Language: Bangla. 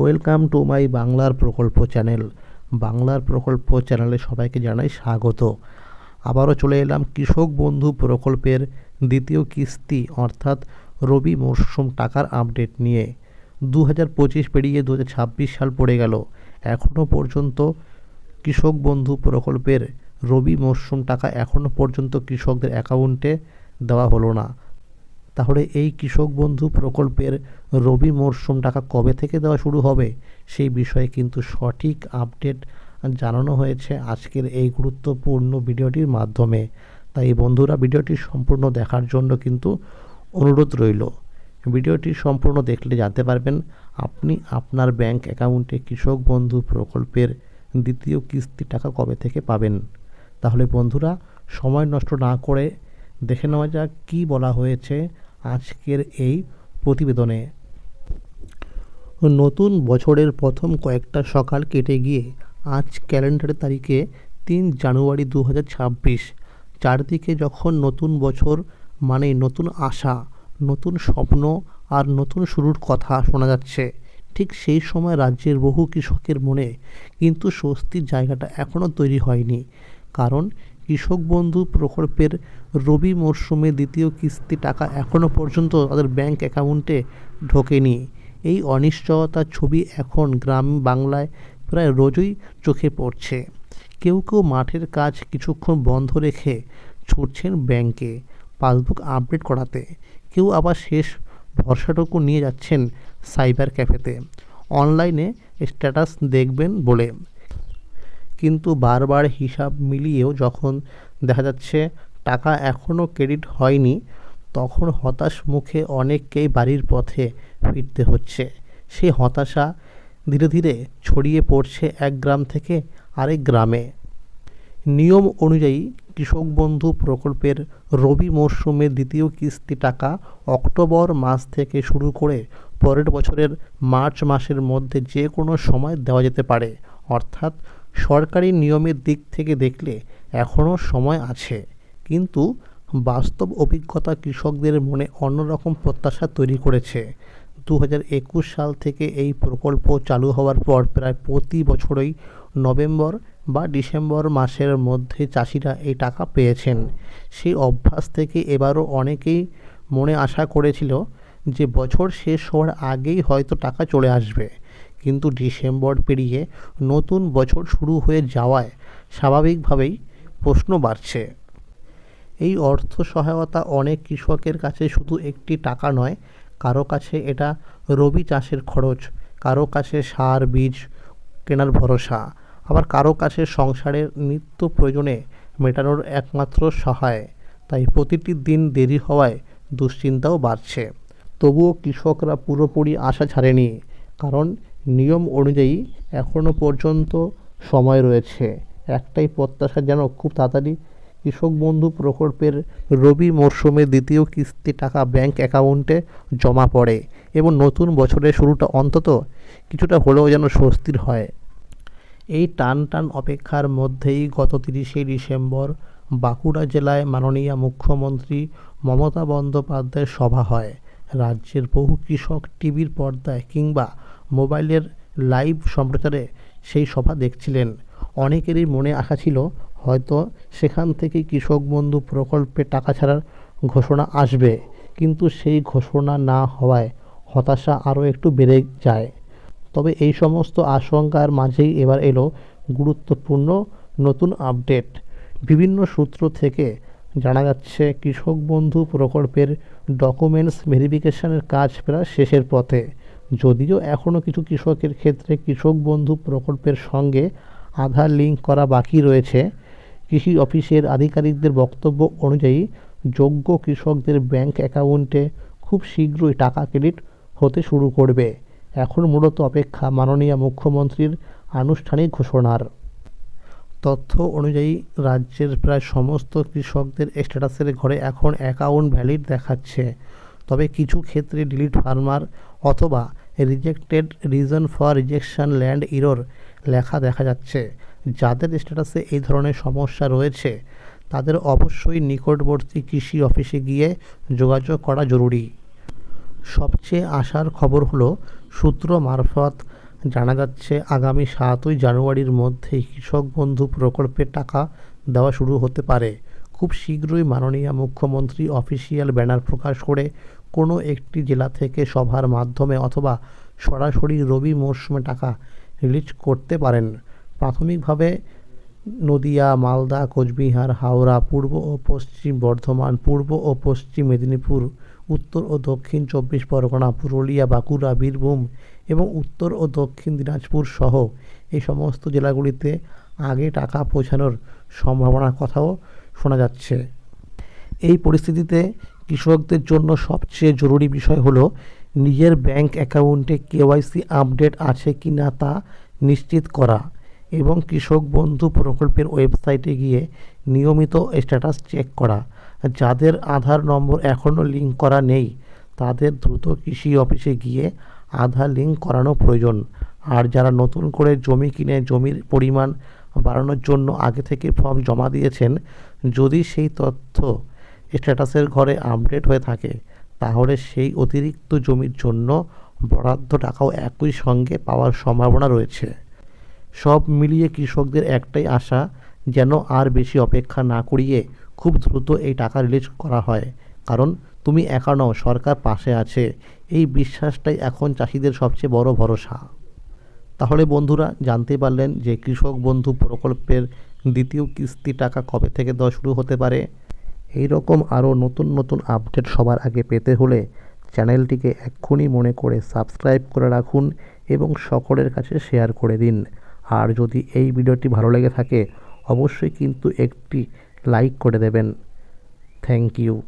ওয়েলকাম টু মাই বাংলার প্রকল্প চ্যানেল বাংলার প্রকল্প চ্যানেলে সবাইকে জানাই স্বাগত। আবারও চলে এলাম কৃষক বন্ধু প্রকল্পের দ্বিতীয় কিস্তি, অর্থাৎ রবি মরশুম টাকার আপডেট নিয়ে। দু হাজার পঁচিশ পেরিয়ে দু হাজার ছাব্বিশ সাল পড়ে গেল। এখনও পর্যন্ত কৃষক বন্ধু প্রকল্পের রবি মরশুম টাকা এখনও পর্যন্ত কৃষকদের অ্যাকাউন্টে দেওয়া হলো না। তাহলে এই কৃষক বন্ধু প্রকল্পের রবি মরশুম টাকা কবে থেকে দেওয়া শুরু হবে? সেই বিষয়ে কিন্তু সঠিক আপডেট জানানো হয়েছে আজকের এই গুরুত্বপূর্ণ ভিডিওটির মাধ্যমে। তাই বন্ধুরা, ভিডিওটি সম্পূর্ণ দেখার জন্য কিন্তু অনুরোধ রইল। ভিডিওটি সম্পূর্ণ দেখলে জানতে পারবেন, আপনি আপনার ব্যাংক অ্যাকাউন্টে কৃষক বন্ধু প্রকল্পের দ্বিতীয় কিস্তি টাকা কবে থেকে পাবেন? তাহলে বন্ধুরা, সময় নষ্ট না করে দেখে নেওয়া যাক কী বলা হয়েছে। আজকের এই প্রতিবেদনে। নতুন বছরের প্রথম কয়েকটা সকাল কেটে গিয়ে আজ ক্যালেন্ডারের তারিখে তিন জানুয়ারি দু হাজার ছাব্বিশ। চারদিকে যখন নতুন বছর মানে নতুন আশা, নতুন স্বপ্ন আর নতুন শুরুর কথা শোনা যাচ্ছে, ঠিক সেই সময় রাজ্যের বহু কৃষকের মনে কিন্তু স্বস্তির জায়গাটা এখনও তৈরি হয়নি। কারণ কৃষক বন্ধু প্রকল্পের রবি মরশুমে দ্বিতীয় কিস্তি টাকা এখনও পর্যন্ত তাদের ব্যাংক অ্যাকাউন্টে ঢোকেনি। এই অনিশ্চয়তার ছবি এখন গ্রাম বাংলায় প্রায় রোজই চোখে পড়ছে। কেউ কেউ মাঠের কাজ কিছুক্ষণ বন্ধ রেখে ছুটছেন ব্যাংকে পাসবুক আপডেট করাতে। কেউ আবার শেষ ভরসাটুকু নিয়ে যাচ্ছেন সাইবার ক্যাফেতে। অনলাইনে স্ট্যাটাস দেখবেন বলে কিন্তু বারবার হিসাব মিলিয়েও যখন দেখা যাচ্ছে টাকা এখনও ক্রেডিট হয়নি, তখন হতাশ মুখে অনেককেই বাড়ির পথে ফিরতে হচ্ছে। সেই হতাশা ধীরে ধীরে ছড়িয়ে পড়ছে এক গ্রাম থেকে আরেক গ্রামে। নিয়ম অনুযায়ী কৃষক বন্ধু প্রকল্পের রবি মরশুমে দ্বিতীয় কিস্তি টাকা অক্টোবর মাস থেকে শুরু করে পরের বছরের মার্চ মাসের মধ্যে যে কোনো সময় দেওয়া যেতে পারে। অর্থাৎ সরকারি নিয়মের দিক থেকে দেখলে এখনও সময় আছে। কিন্তু বাস্তব অভিজ্ঞতা কৃষকদের মনে অন্যরকম প্রত্যাশা তৈরি করেছে। দু হাজার একুশ সাল থেকে এই প্রকল্প চালু হওয়ার পর প্রায় প্রতি বছরই নভেম্বর বা ডিসেম্বর মাসের মধ্যে চাষিরা এই টাকা পেয়েছেন। সেই অভ্যাস থেকে এবারও অনেকেই মনে আশা করেছিল যে বছর শেষ হওয়ার আগেই হয়তো টাকা চলে আসবে। কিন্তু ডিসেম্বর পেরিয়ে নতুন বছর শুরু হয়ে যাওয়ায় স্বাভাবিকভাবেই প্রশ্ন বাড়ছে। এই অর্থ সহায়তা অনেক কৃষকের কাছে শুধু একটি টাকা নয়, কারও কাছে এটা রবি চাষের খরচ, কারও কাছে সার, বীজ কেনার ভরসা, আবার কারও কাছে সংসারের নিত্য প্রয়োজনে মেটানোর একমাত্র সহায়। তাই প্রতিটি দিন দেরি হওয়ায় দুশ্চিন্তাও বাড়ছে। তবুও কৃষকরা পুরোপুরি আশা ছাড়েনি, কারণ নিয়ম অনুযায়ী এখনও পর্যন্ত সময় রয়েছে। একটাই প্রত্যাশা যেন খুব তাড়াতাড়ি কৃষক বন্ধু প্রকল্পের রবি মরশুমে দ্বিতীয় কিস্তি টাকা ব্যাংক অ্যাকাউন্টে জমা পড়ে এবং নতুন বছরের শুরুটা অন্তত কিছুটা হলেও যেন স্বস্তির হয়। এই টান টান অপেক্ষার মধ্যেই গত তিরিশে ডিসেম্বর বাঁকুড়া জেলায় মাননীয় মুখ্যমন্ত্রী মমতা বন্দ্যোপাধ্যায়ের সভা হয়। রাজ্যের বহু কৃষক টিভির পর্দায় কিংবা মোবাইলের লাইভ সম্প্রচারে সেই সভা দেখছিলেন। অনেকেরই মনে আশা ছিল হয়তো সেখান থেকেই কৃষক বন্ধু প্রকল্পে টাকা ছাড়ার ঘোষণা আসবে, কিন্তু সেই ঘোষণা না হওয়ায় হতাশা আরও একটু বেড়ে যায়। তবে এই সমস্ত আশঙ্কার মাঝেই এবার এলো গুরুত্বপূর্ণ নতুন আপডেট। বিভিন্ন সূত্র থেকে জানা যাচ্ছে, কৃষক বন্ধু প্রকল্পের ডকুমেন্টস ভেরিফিকেশনের কাজ প্রায় শেষের পথে। যদিও এখনও কিছু কৃষকের ক্ষেত্রে কৃষক বন্ধু প্রকল্পের সঙ্গে আধার লিঙ্ক করা বাকি রয়েছে। কৃষি অফিসের আধিকারিকদের বক্তব্য অনুযায়ী যোগ্য কৃষকদের ব্যাংক অ্যাকাউন্টে খুব শীঘ্রই টাকা ক্রেডিট হতে শুরু করবে। এখন মূলত অপেক্ষা মাননীয় মুখ্যমন্ত্রীর আনুষ্ঠানিক ঘোষণার। তথ্য অনুযায়ী রাজ্যের প্রায় সমস্ত কৃষকদের স্ট্যাটাসের ঘরে এখন অ্যাকাউন্ট ভ্যালিড দেখাচ্ছে। তবে কিছু ক্ষেত্রে ডিলিট ফার্মার অথবা rejected reason for rejection land error লেখা দেখা যাচ্ছে। যাদের স্ট্যাটাসে এই ধরনের সমস্যা রয়েছে, তাদের অবশ্যই নিকটবর্তী কৃষি অফিসে গিয়ে যোগাযোগ করা জরুরি। সবচেয়ে আশার খবর হলো, সূত্র মারফত জানা যাচ্ছে, আগামী সাতই জানুয়ারির মধ্যেই কৃষক বন্ধু প্রকল্পের টাকা দেওয়া শুরু হতে পারে। খুব শীঘ্রই মাননীয় মুখ্যমন্ত্রী অফিসিয়াল ব্যানার প্রকাশ করে কোনো একটি জেলা থেকে সভার মাধ্যমে অথবা সরাসরি রবি মরশুমে টাকা রিলিজ করতে পারেন। প্রাথমিকভাবে নদিয়া, মালদা, কোচবিহার, হাওড়া, পূর্ব ও পশ্চিম বর্ধমান, পূর্ব ও পশ্চিম মেদিনীপুর, উত্তর ও দক্ষিণ চব্বিশ পরগনা, পুরুলিয়া, বাঁকুড়া, বীরভূম এবং উত্তর ও দক্ষিণ দিনাজপুর সহ এই সমস্ত জেলাগুলিতে আগে টাকা পৌঁছানোর সম্ভাবনার কথাও শোনা যাচ্ছে। এই পরিস্থিতিতে কৃষকদের জন্য সবচেয়ে জরুরি বিষয় হলো, নিজের ব্যাংক অ্যাকাউন্টে কেওয়াইসি আপডেট আছে কি না তা নিশ্চিত করা এবং কৃষক বন্ধু প্রকল্পের ওয়েবসাইটে গিয়ে নিয়মিত স্ট্যাটাস চেক করা। যাদের আধার নম্বর এখনও লিঙ্ক করা নেই, তাদের দ্রুত কৃষি অফিসে গিয়ে আধার লিঙ্ক করানো প্রয়োজন। আর যারা নতুন করে জমি কিনে জমির পরিমাণ বাড়ানোর জন্য আগে থেকে ফর্ম জমা দিয়েছেন, যদি সেই তথ্য স্ট্যাটাসের ঘরে আপডেট হয়ে থাকে, তাহলে সেই অতিরিক্ত জমির জন্য বরাদ্দ টাকাও একই সঙ্গে পাওয়ার সম্ভাবনা রয়েছে। সব মিলিয়ে কৃষকদের একটাই আশা, যেন আর বেশি অপেক্ষা না করিয়ে খুব দ্রুত এই টাকা রিলিজ করা হয়। কারণ তুমি একা নও, সরকার পাশে আছে। এই বিশ্বাসটাই এখন চাষিদের সবচেয়ে বড় ভরসা। তাহলে বন্ধুরা, জানতে পারলেন যে কৃষক বন্ধু প্রকল্পের দ্বিতীয় কিস্তি টাকা কবে থেকে দেওয়া শুরু হতে পারে? এই রকম আরও নতুন নতুন আপডেট সবার আগে পেতে হলে চ্যানেলটিকে এক্ষুনি মনে করে সাবস্ক্রাইব করে রাখুন এবং সকলের কাছে শেয়ার করে দিন। আর যদি এই ভিডিওটি ভালো লেগে থাকে, অবশ্যই কিন্তু একটি লাইক করে দেবেন। Thank you.